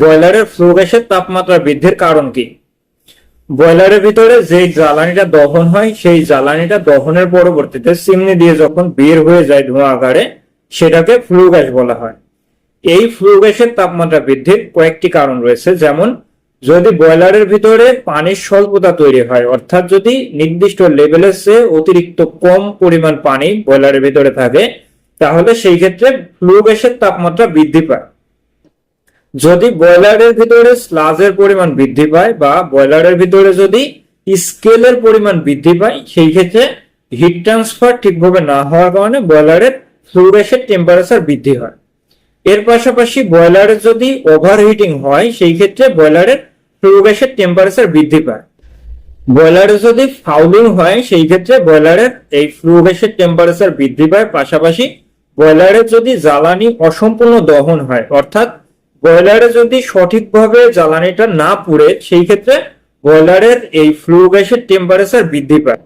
ব্রয়লারের ফ্লু গ্যাসের তাপমাত্রা বৃদ্ধির কারণ কি? ব্রয়লারের ভিতরে যে জ্বালানিটা দহন হয়, সেই জ্বালানিটা দহনের পরবর্তীতে চিমনি দিয়ে যখন বের হয়ে যায় ধোঁয়া আকারে, সেটাকে ফ্লু গ্যাস বলা হয়। এই ফ্লু গ্যাসের তাপমাত্রা বৃদ্ধির কয়েকটি কারণ রয়েছে। যেমন, যদি ব্রয়লারের ভিতরে পানির স্বল্পতা তৈরি হয়, অর্থাৎ যদি নির্দিষ্ট লেভেলের চেয়ে অতিরিক্ত কম পরিমাণ পানি ব্রয়লারের ভিতরে থাকে, তাহলে সেই ক্ষেত্রে ফ্লু গ্যাসের তাপমাত্রা বৃদ্ধি পায়। যদি ব্রয়লারের ভিতরে স্লাজের পরিমাণ বৃদ্ধি পায় বা ব্রয়লারের ভিতরে যদি স্কেলের পরিমাণ বৃদ্ধি পায়, সেই ক্ষেত্রে হিট ট্রান্সফার ঠিকভাবে না হওয়ার কারণে ব্রয়লারের ফ্লু গ্যাসের টেম্পারেচার বৃদ্ধি হয়। এর পাশাপাশি ব্রয়লারের যদি ওভারহিটিং হয়, সেই ক্ষেত্রে ব্রয়লারের ফ্লু গ্যাসের টেম্পারেচার বৃদ্ধি পায়। ব্রয়লারে যদি ফাউলিং হয়, সেই ক্ষেত্রে ব্রয়লারের এই ফ্লু গ্যাসের টেম্পারেচার বৃদ্ধি পায়। পাশাপাশি ব্রয়লারের যদি জ্বালানি অসম্পূর্ণ দহন হয়, অর্থাৎ ব্রয়লারে যদি সঠিকভাবে জ্বালানিটা না পুড়ে, সেই ক্ষেত্রে ব্রয়লারের এই ফ্লু গ্যাসের টেম্পারেচার বৃদ্ধি পায়।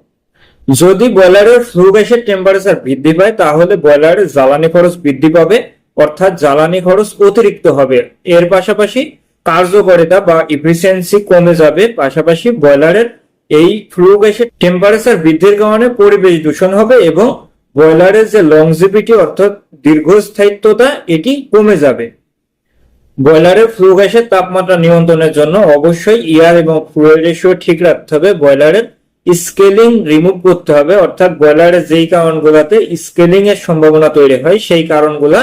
যদি ব্রয়লারের ফ্লু গ্যাসের টেম্পারেচার বৃদ্ধি পায়, তাহলে ব্রয়লারের জ্বালানি খরচ বৃদ্ধি পাবে, অর্থাৎ জ্বালানি খরচ অতিরিক্ত হবে। এর পাশাপাশি কার্যকারিতা বা ইফিসিয়েন্সি কমে যাবে, পাশাপাশি ব্রয়লারের এই ফ্লু গ্যাসের টেম্পারেচার বৃদ্ধির কারণে পরিবেশ দূষণ হবে এবং ব্রয়লারের যে লংজিভিটি অর্থাৎ দীর্ঘস্থায়িত্বতা, এটি কমে যাবে। ব্রয়লারের ফ্লু গ্যাসের তাপমাত্রা নিয়ন্ত্রণের জন্য অবশ্যই ইয়ার এবং ফুয়েল রেশিও ঠিক রাখতে হবে। ব্রয়লারের স্কেলিং রিমুভ করতে হবে, অর্থাৎ ব্রয়লারের যেই কারণগুলোতে স্কেলিং এর সম্ভাবনা তৈরি হয়, সেই কারণগুলা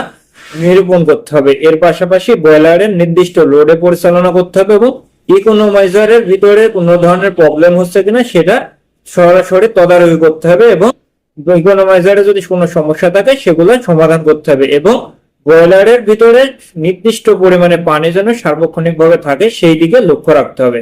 নিরূপণ করতে হবে। এর পাশাপাশি ব্রয়লারের নির্দিষ্ট লোডে পরিচালনা করতে হবে এবং ইকোনোমাইজারের ভিতরে কোনো ধরনের প্রবলেম হচ্ছে কিনা সেটা সরাসরি তদারকি করতে হবে এবং ইকোনোমাইজারে যদি কোনো সমস্যা থাকে সেগুলো সমাধান করতে হবে এবং ব্রয়লারের ভিতরে নির্দিষ্ট পরিমাণে পানি যেন সার্বক্ষণিকভাবে থাকে সেই দিকে লক্ষ্য রাখতে হবে।